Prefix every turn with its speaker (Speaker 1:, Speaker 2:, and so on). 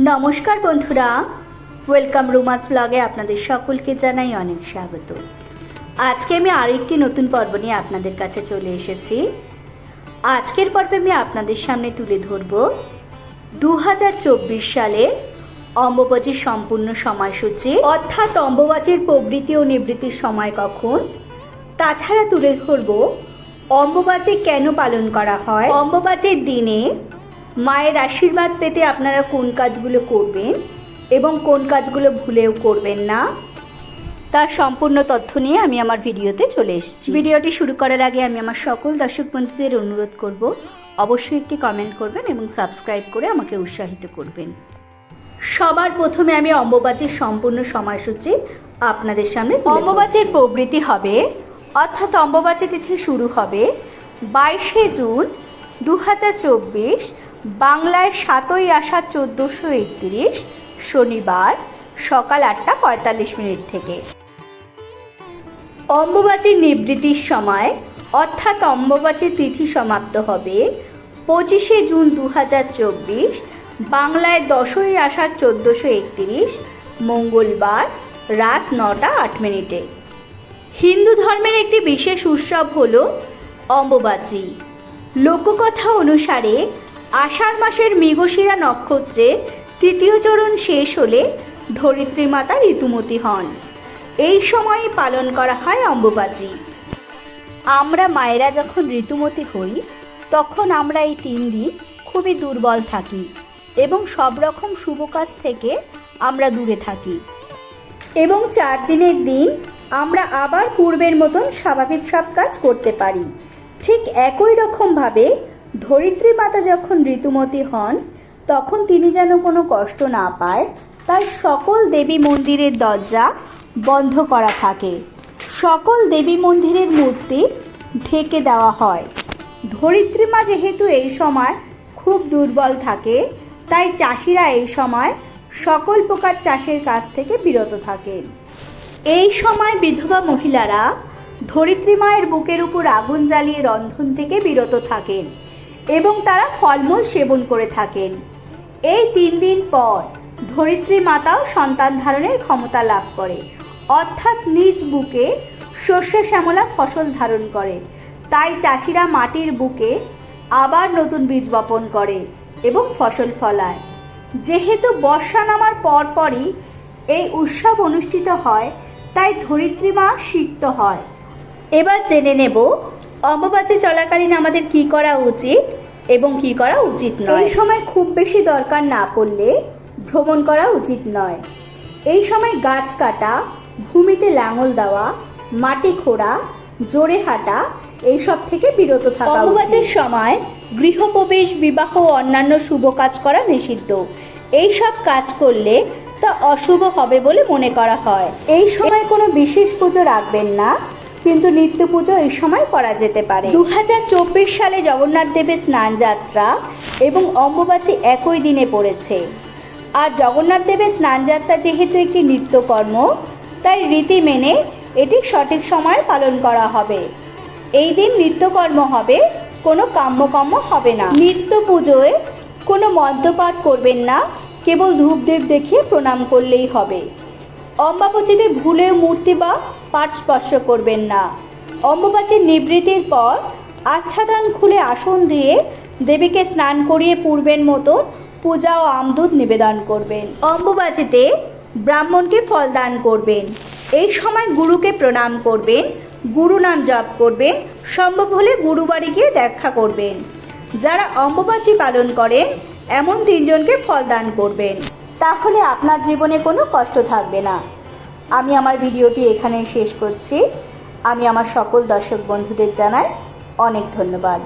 Speaker 1: নমস্কার বন্ধুরা। ওয়েলকাম রুমাস ব্লগে আপনাদের সকলকে জানাই অনেক স্বাগত। আজকে আমি আরেকটি নতুন পর্ব নিয়ে আপনাদের কাছে চলে এসেছি। আজকের পর্বে আমি আপনাদের সামনে তুলে ধরব দু হাজার চব্বিশ সালে অম্বুবাচীর সম্পূর্ণ সময়সূচি, অর্থাৎ অম্বুবাচীর প্রবৃত্তি ও নিবৃত্তির সময় কখন? তাছাড়া তুলে ধরব অম্বুবাচী কেন পালন করা হয়? অম্বুবাচীর দিনে মায়ের আশীর্বাদ পেতে আপনারা কোন কাজগুলো করবেন এবং কোন কাজগুলো ভুলেও করবেন না, তার সম্পূর্ণ তথ্য নিয়ে আমি আমার ভিডিওতে চলে এসেছি। ভিডিওটি শুরু করার আগে আমি আমার সকল দর্শক বন্ধুদের অনুরোধ করব, অবশ্যই একটি কমেন্ট করবেন এবং সাবস্ক্রাইব করে আমাকে উৎসাহিত করবেন। সবার প্রথমে আমি অম্বুবাচীর সম্পূর্ণ সময়সূচি আপনাদের সামনে অম্বুবাচীর প্রবৃত্তি হবে, অর্থাৎ অম্বুবাচী তিথি শুরু হবে বাইশে জুন দু হাজার চব্বিশ বাংলায় সাতই আষাঢ় চোদ্দোশো একত্রিশ শনিবার সকাল আটটা পঁয়তাল্লিশ মিনিট থেকে। অম্বুবাচীর নিবৃত্তির সময়, অর্থাৎ অম্বুবাচীর তিথি সমাপ্ত হবে পঁচিশে জুন দু হাজার চব্বিশ, বাংলায় দশই আষাঢ় চোদ্দোশো একত্রিশ, মঙ্গলবার রাত নটা আট মিনিটে। হিন্দু ধর্মের একটি বিশেষ উৎসব হল অম্বুবাচী। লোককথা অনুসারে আষাঢ় মাসের মৃগশিরা নক্ষত্রে তৃতীয় চরণ শেষ হলে ধরিত্রী মাতা ঋতুমতী হন। এই সময়ই পালন করা হয় অম্বুবাচী। আমরা মায়েরা যখন ঋতুমতি হই, তখন আমরা এই তিন দিন খুবই দুর্বল থাকি এবং সব রকম শুভ কাজ থেকে আমরা দূরে থাকি। এবং চার দিনের দিন আমরা আবার পূর্বের মতন স্বাভাবিক সব কাজ করতে পারি। ঠিক একই রকমভাবে ধরিত্রী মাতা যখন ঋতুমতী হন, তখন তিনি যেন কোনো কষ্ট না পায় তার সকল দেবী মন্দিরের দরজা বন্ধ করা থাকে। সকল দেবী মন্দিরের মূর্তি ঢেকে দেওয়া হয়। ধরিত্রী মা যেহেতু এই সময় খুব দুর্বল থাকে, তাই চাষিরা এই সময় সকল প্রকার চাষের কাজ থেকে বিরত থাকেন। এই সময় বিধবা মহিলারা ধরিত্রী মায়ের বুকের উপর আগুন জ্বালিয়ে রন্ধন থেকে বিরত থাকেন। এবং তারা ফলমূল সেবন করে থাকেন। এই তিন দিন পর ধরিত্রী মাতাও সন্তান ধারণের ক্ষমতা লাভ করে। অর্থাৎ নিজ বুকে শস্য শ্যামলা ফসল ধারণ করে। তাই চাষিরা মাটির বুকে আবার নতুন বীজ বপন করে এবং ফসল ফলায়। যেহেতু বর্ষা নামার পরপরই এই উৎসব অনুষ্ঠিত হয়, তাই ধরিত্রী মা সিক্ত হয়। এবার জেনে নেব অম্বুবাচী চলাকালীন আমাদের কি করা উচিত এবং কি করা উচিত নয়। এই সময় খুব বেশি দরকার না পড়লে ভ্রমণ করা উচিত নয়। এই সময় গাছ কাটা ভূমিতে লাঙল দেওয়া মাটি খোঁড়া জোরে হাঁটা এইসব থেকে বিরত থাকা অম্বুবাচীর সময় গৃহপ্রবেশ বিবাহ ও অন্যান্য শুভ কাজ করা নিষিদ্ধ। এই সব কাজ করলে তা অশুভ হবে বলে মনে করা হয়। এই সময় কোনো বিশেষ পুজো রাখবেন না। কিন্তু নিত্য পুজো এই সময় করা যেতে পারে। দু হাজার চব্বিশ সালে জগন্নাথ দেবের স্নান যাত্রা এবং অম্বুবাচী একই দিনে পড়েছে। আর জগন্নাথ দেবের স্নানযাত্রা যেহেতু একটি নিত্যকর্ম, তাই রীতি মেনে এটি সঠিক সময়ে পালন করা হবে। এই দিন নিত্যকর্ম হবে, কোনো কাম্যকর্ম হবে না। নিত্য পুজোয় কোনো মদ্যপাঠ করবেন না, কেবল ধূপদেব দেখিয়ে প্রণাম করলেই হবে। অম্বাবচীতে ভুলে মূর্তি বা পাঠ স্পর্শ করবেন না। অম্বুবাচীর নিবৃত্তির পর আচ্ছাদন খুলে আসন দিয়ে দেবীকে স্নান করিয়ে পূর্বের মতো পূজা ও আমদুধ নিবেদন করবেন। অম্বুবাচীতে ব্রাহ্মণকে ফল দান করবেন। এই সময় গুরুকে প্রণাম করবেন, গুরু নাম জপ করবেন, সম্ভব হলে গুরুবাড়ি গিয়ে দেখা করবেন। যারা অম্বুবাচী পালন করেন, এমন তিনজনকে ফল দান করবেন। তাহলে আপনার জীবনে কোনো কষ্ট থাকবে না। আমি আমার ভিডিওটি এখানেই শেষ করছি। আমি আমার সকল দর্শক বন্ধুদের জানাই অনেক ধন্যবাদ।